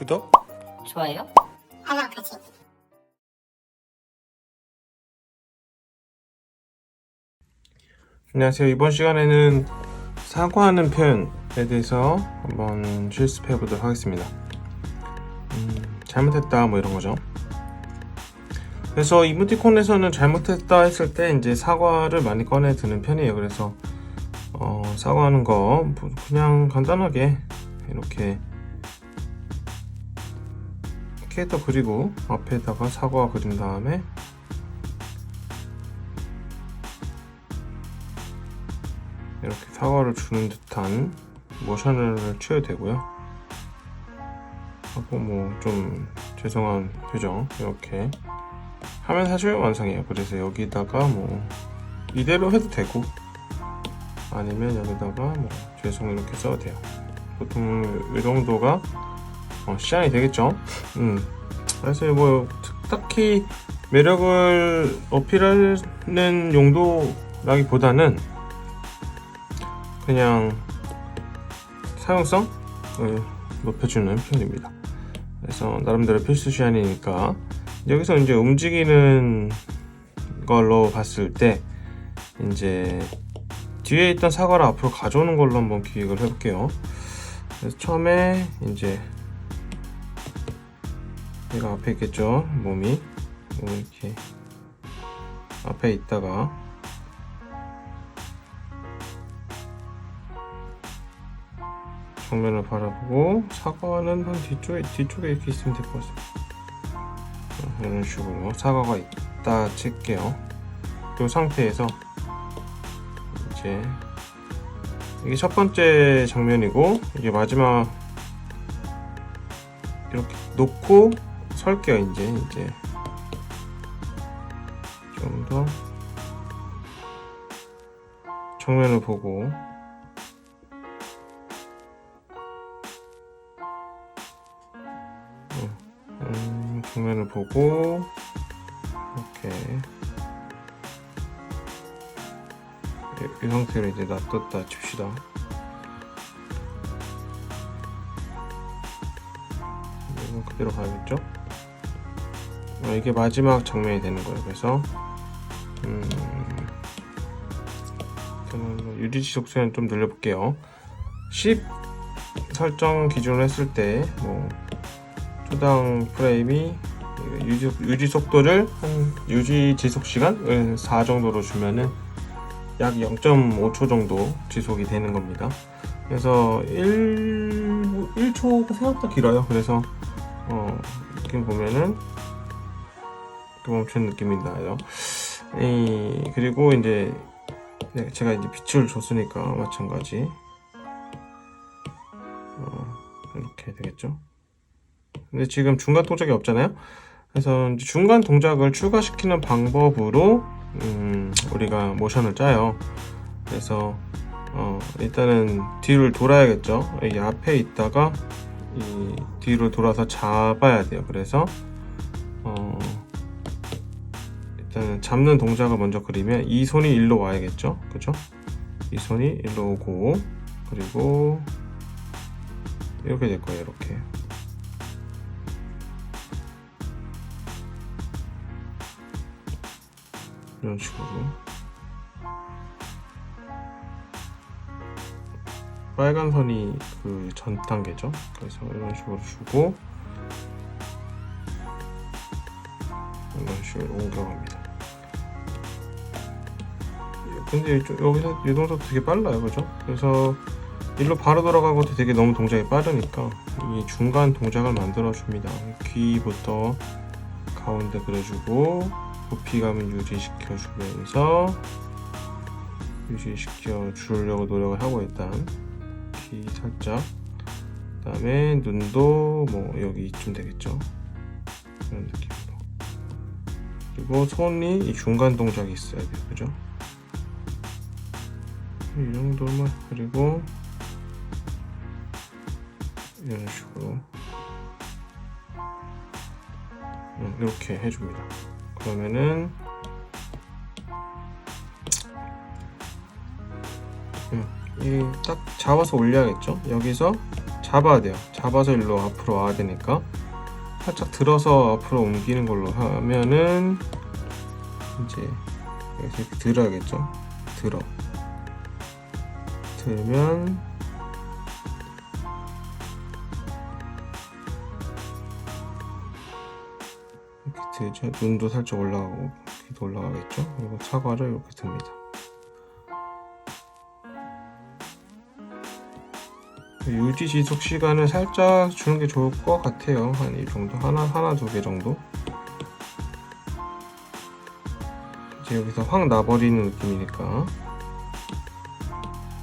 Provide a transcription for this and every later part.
구독? 좋아요? 알람 설치. 안녕하세요. 이번 시간에는 사과하는 표현에 대해서 한번 실습해 보도록 하겠습니다. 음, 잘못했다 뭐 이런 거죠. 그래서 이모티콘에서는 잘못했다 했을 때 이제 사과를 많이 꺼내 드는 편이에요. 그래서 어, 사과하는 거 그냥 간단하게 이렇게 캐릭터 그리고 앞에다가 사과 그린 다음에 이렇게 사과를 주는 듯한 모션을 취해도 되고요. 하고 뭐 좀 죄송한 표정 이렇게 하면 사실 완성이에요. 그래서 여기다가 뭐 이대로 해도 되고 아니면 여기다가 뭐 죄송 이렇게 써도 돼요. 보통 이 정도가 어, 시간이 되겠죠. 음. 그래서 뭐 딱히 매력을 어필하는 용도라기보다는 그냥 사용성을 높여주는 표현입니다. 그래서 나름대로 필수 시안이니까 여기서 이제 움직이는 걸로 봤을 때 이제 뒤에 있던 사과를 앞으로 가져오는 걸로 한번 기획을 해볼게요. 그래서 처음에 이제 얘가 앞에 있겠죠 몸이 이렇게 앞에 있다가 정면을 바라보고 사과는 한 뒤쪽에 뒤쪽에 이렇게 있으면 될 것 같습니다. 어, 이런 식으로 사과가 있다 칠게요. 이 상태에서 이제 이게 첫 번째 장면이고 이게 마지막 이렇게 놓고 설게요 이제 이제. 좀 더 정면을 보고. 음, 정면을 보고. 이렇게. 이, 이 상태로 이제 놔뒀다 칩시다. 그대로 가야겠죠? 어, 이게 마지막 장면이 되는 거예요. 그래서 음, 뭐 유지지 속도는 좀 늘려볼게요. 10 설정 기준으로 했을 때 뭐 초당 프레임이 유지, 유지 속도를 한 유지 지속 시간 4 정도로 주면은 약 0.5초 정도 지속이 되는 겁니다. 그래서 1, 1초가 생각보다 길어요. 그래서 어, 느낌 보면은 이렇게 멈춘 느낌이 나요. 이, 그리고 이제 네, 제가 이제 빛을 줬으니까 마찬가지 어, 이렇게 되겠죠. 근데 지금 중간 동작이 없잖아요. 그래서 중간 동작을 추가시키는 방법으로 음, 우리가 모션을 짜요. 그래서 어, 일단은 뒤를 돌아야겠죠. 이 앞에 있다가 이 뒤로 돌아서 잡아야 돼요. 그래서 어, 일단은 잡는 동작을 먼저 그리면 이 손이 일로 와야겠죠. 그죠? 이 손이 일로 오고 그리고 이렇게 될 거예요. 이렇게. 이런 식으로 빨간 선이 그 전 단계죠 그래서 이런 식으로 주고 이런 식으로 옮겨갑니다 근데 여기서 유동도 되게 빨라요 그죠? 그래서 일로 바로 돌아가고 되게 너무 동작이 빠르니까 이 중간 동작을 만들어 줍니다. 귀부터 가운데 그려주고 부피감을 유지시켜 주면서 유지시켜 주려고 노력을 하고 일단 귀 살짝 그 다음에 눈도 뭐 여기 이쯤 되겠죠? 그런 느낌으로. 그리고 손이 이 중간 동작이 있어야 돼요 그죠 이 정도만 그리고 이런 식으로 음, 이렇게 해줍니다 그러면은 이딱 잡아서 올려야겠죠 여기서 잡아야 돼요. 잡아서 일로 앞으로 와야 되니까 살짝 들어서 앞으로 옮기는 걸로 하면은 이제 이렇게 들어야겠죠. 들어. 들면 이렇게 들죠. 눈도 살짝 올라가고 귀도 올라가겠죠. 그리고 사과를 이렇게 듭니다. 유지 지속 시간을 살짝 주는 게 좋을 것 같아요. 한 이 정도 하나 하나 두 개 정도. 이제 여기서 확 나버리는 느낌이니까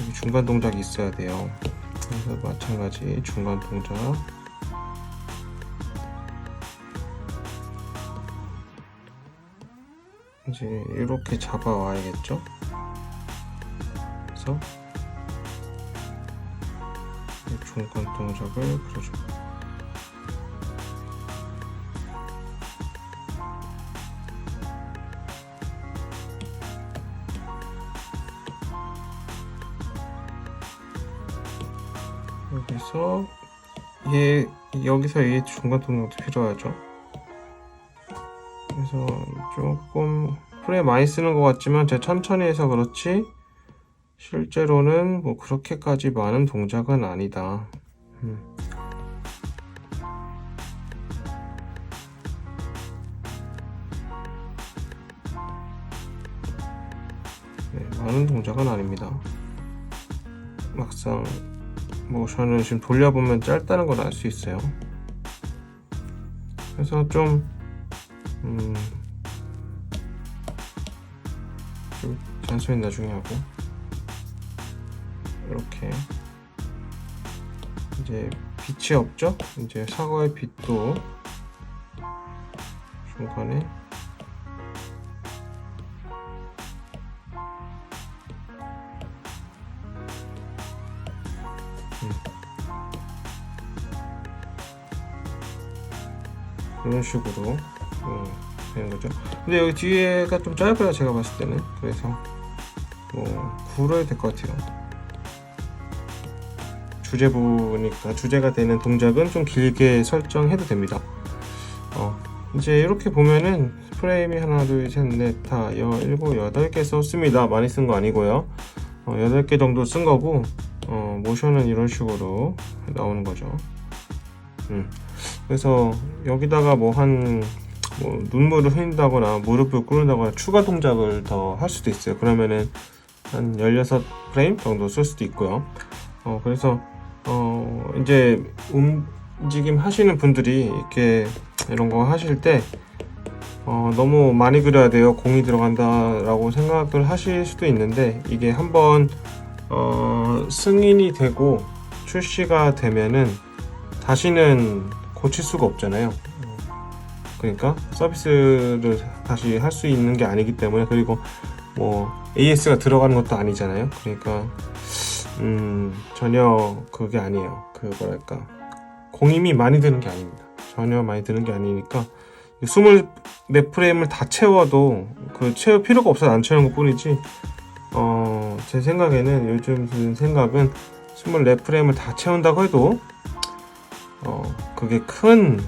여기 중간 동작이 있어야 돼요. 그래서 마찬가지 중간 동작. 이제 이렇게 잡아 와야겠죠. 그래서 이 중간 동작을 그려줘. 여기서 얘 여기서 얘 중간 동작도 필요하죠. 그래서 조금 프레임 많이 쓰는 것 같지만 제가 천천히 해서 그렇지 실제로는 뭐 그렇게까지 많은 동작은 아니다. 음. 네, 많은 동작은 아닙니다. 막상 모션을 지금 돌려보면 짧다는 걸 알 수 있어요. 그래서 좀, 음, 좀 잔소리 나중에 하고. 이렇게 이제 빛이 없죠? 이제 사과의 빛도 중간에 이런 식으로 음, 되는 거죠. 근데 여기 뒤에가 좀 짧아요, 제가 봤을 때는. 그래서 뭐 굴어야 될것 같아요. 주제 부니까 주제가 되는 동작은 좀 길게 설정해도 됩니다. 어, 이제 이렇게 보면은 프레임이 하나, 둘, 셋, 넷, 다, 여, 일곱, 여덟 개 썼습니다. 많이 쓴 거 아니고요. 어, 여덟 개 정도 쓴 거고, 어, 모션은 이런 식으로 나오는 거죠. 음. 그래서 여기다가 뭐 한, 뭐 눈물을 흘린다거나 무릎을 꿇는다거나 추가 동작을 더 할 수도 있어요. 그러면은 한 16프레임 정도 쓸 수도 있고요. 어, 그래서 어, 이제 움직임 하시는 분들이 이렇게 이런 거 하실 때 어, 너무 많이 그려야 돼요. 공이 들어간다라고 생각을 하실 수도 있는데 이게 한번 어, 승인이 되고 출시가 되면은 다시는 고칠 수가 없잖아요. 그러니까 서비스를 다시 할 수 있는 게 아니기 때문에 그리고 뭐 AS가 들어가는 것도 아니잖아요. 그러니까 음, 전혀 그게 아니에요. 그 뭐랄까 공임이 많이 드는 게 아닙니다. 전혀 많이 드는 게 아니니까 24 프레임을 다 채워도 그 채울 필요가 없어서 안 채우는 것 뿐이지 어, 제 생각에는 요즘 든 생각은 24 프레임을 다 채운다고 해도 어, 그게 큰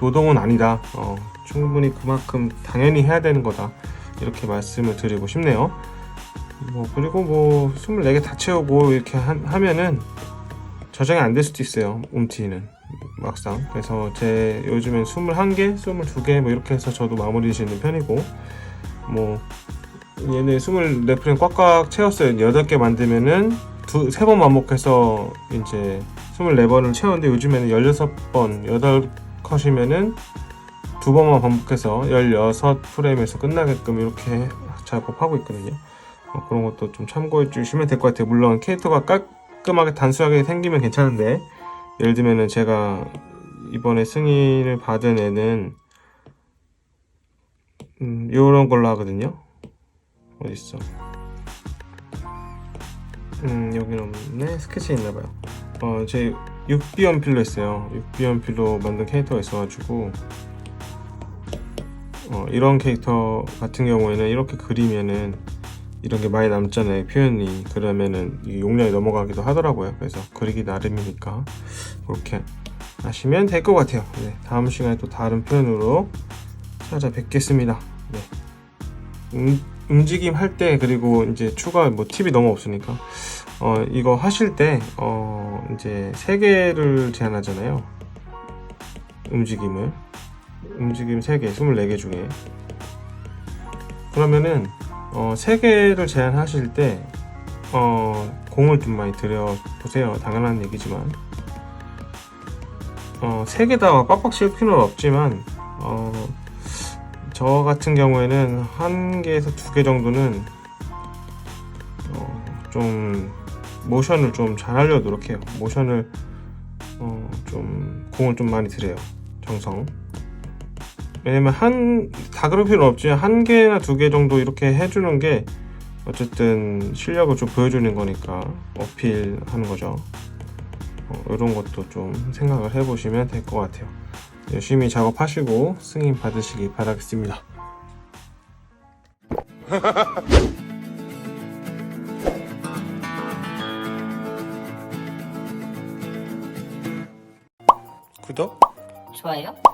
노동은 아니다. 어, 충분히 그만큼 당연히 해야 되는 거다. 이렇게 말씀을 드리고 싶네요. 뭐 그리고 뭐 24개 다 채우고 이렇게 하, 하면은 저장이 안 될 수도 있어요 움티는 막상 그래서 제 요즘엔 21개, 22개 뭐 이렇게 해서 저도 마무리 짓는 편이고 뭐 얘네 24프레임 꽉꽉 채웠어요 8개 만들면은 두, 세 번 반복해서 이제 24번을 채웠는데 요즘에는 16번 8컷이면은 두 번만 반복해서 16프레임에서 끝나게끔 이렇게 작업하고 있거든요 어, 그런 것도 좀 참고해 주시면 될 것 같아요. 물론 캐릭터가 깔끔하게 단순하게 생기면 괜찮은데 예를 들면은 제가 이번에 승인을 받은 애는 음, 요런 걸로 하거든요. 어디 있어? 음, 여기는 없네. 스케치 있나봐요. 어, 제 6B 연필로 했어요. 6B 연필로 만든 캐릭터가 있어가지고 어, 이런 캐릭터 같은 경우에는 이렇게 그리면은 이런 게 많이 남잖아요 표현이. 그러면은 이 용량이 넘어가기도 하더라고요. 그래서 그리기 나름이니까 그렇게 하시면 될 것 같아요. 네, 다음 시간에 또 다른 표현으로 찾아뵙겠습니다. 네. 음, 움직임 할 때 그리고 이제 추가 뭐 팁이 너무 없으니까 어 이거 하실 때 어 이제 세 개를 제한하잖아요. 움직임을. 움직임 3개 24개 중에. 그러면은 어, 3개를 제한하실 때 어, 공을 좀 많이 들여 보세요. 당연한 얘기지만. 어, 3개 다 빡빡 칠 필요는 없지만 어, 저 같은 경우에는 한 개에서 두개 정도는 어, 좀 모션을 좀 잘 하려고 노력해요. 모션을 어, 좀 공을 좀 많이 들여요. 정성. 왜냐면 한 다 그럴 필요는 없지만 한 개나 두 개 정도 이렇게 해주는 게 어쨌든 실력을 좀 보여주는 거니까 어필하는 거죠. 어, 이런 것도 좀 생각을 해보시면 될 것 같아요. 열심히 작업하시고 승인 받으시기 바라겠습니다. 같이